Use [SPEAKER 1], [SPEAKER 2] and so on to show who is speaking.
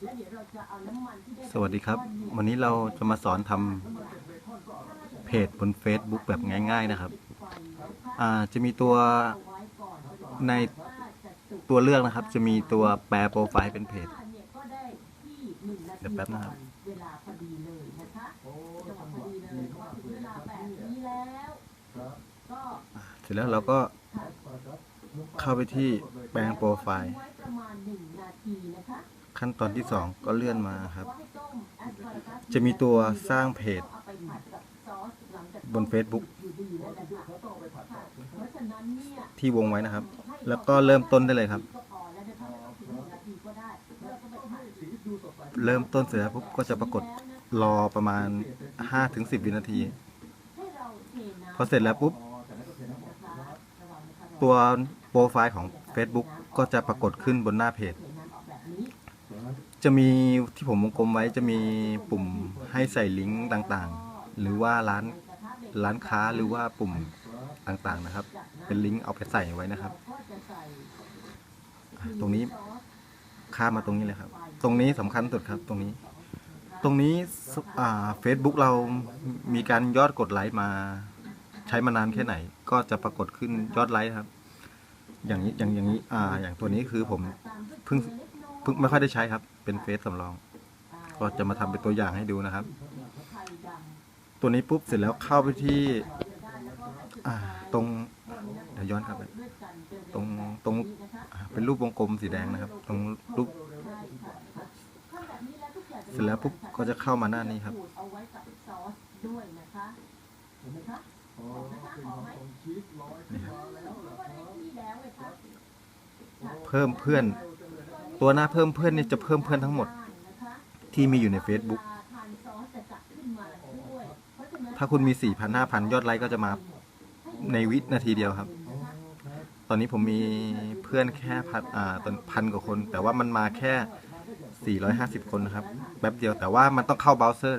[SPEAKER 1] สวัสดีครับ วันนี้เราจะมาสอนทำเพจบน Facebook แบบง่าย ๆนะครับจะมีตัวในตัวเลือกนะครับ จะมีตัวแปลโปรไฟล์เป็นเพจเดี๋ยวแป๊บนะครับ
[SPEAKER 2] เวลาพอดีเลยนะคะจังหวะพอดีเลยเพราะว่าถึงเวลาแบบนี้แล้วก็
[SPEAKER 1] เสร็จแล้วเราก็เข้าไปที่แปลงโปรไฟล์ ขั้นตอนที่ 2 ก็เลื่อนมาครับ จะมีตัวสร้างเพจ
[SPEAKER 2] บ
[SPEAKER 1] น Facebook
[SPEAKER 2] อยู่ดีนั่นแหละค่ะค่ะเพราะฉะนั้นเนี่ย
[SPEAKER 1] ที่วงไว้นะครับ แล้วก็เริ่มต้นได้เลยครับ เริ่มต้นเสร็จแล้วปุ๊บก็จะปรากฏรอประมาณ 5-10 วินาที
[SPEAKER 2] ให้เราที
[SPEAKER 1] พอเสร็จแล้วปุ๊บ ตัวโปรไฟล์ของ Facebook ก็จะปรากฏขึ้นบนหน้าเพจ
[SPEAKER 2] เทน้ำออกแบบนี้
[SPEAKER 1] จะมีที่ผมวงกลมไว้จะมีปุ่มให้ใส่ลิงก์ต่างๆ หรือว่าร้านร้านค้าหรือว่าปุ่มต่างๆนะครับ เป็นลิงก์เอาไปใส่ไว้นะครับ ตรงนี้ข้ามาตรงนี้เลยครับ ตรงนี้สำคัญสุดครับตรงนี้ ตรงนี้อ่า Facebook เรามีการยอดกดไลค์มาใช้มานานแค่ไหน ก็จะปรากฏขึ้นยอดไลค์ครับ อย่างนี้อย่างอย่างนี้อ่าอย่างตัวนี้คือผมเพิ่ง พิ่งไม่ค่อยได้ใช้ครับ เป็นเฟซสำรอง ก็จะมาทำเป็นตัวอย่างให้ดูนะครับ ตัวนี้ปุ๊บเสร็จแล้วเข้าไปที่ตรงเดี๋ยวย้อนกลับไปตรงตรงเป็นรูปวงกลมสีแดงนะครับ ตรงรูปเสร็จแล้วปุ๊บก็จะเข้ามาหน้านี้ครับ
[SPEAKER 2] นี่ค
[SPEAKER 1] รับ
[SPEAKER 2] เพิ่
[SPEAKER 1] มเพื่อน ตัวหน้าเพิ่มเพื่อนนี่จะเพิ่มเพื่อนทั้งหมด ที่มีอยู่ใน Facebook
[SPEAKER 2] เวลาทานซอสจะจัดขึ้นมาช่วยเพราะฉะนั้น
[SPEAKER 1] ถ้าคุณมี 4,000 5,000 ยอดไลค์ก็จะมาในวินาทีเดียวครับ ตอนนี้ผมมีเพื่อนแค่พันอ่าตอนพันกว่าคน แต่ว่ามันมาแค่ 450 คนนะครับแป๊บเดียวแต่ว่ามันต้องเข้าเบราว์เซอร์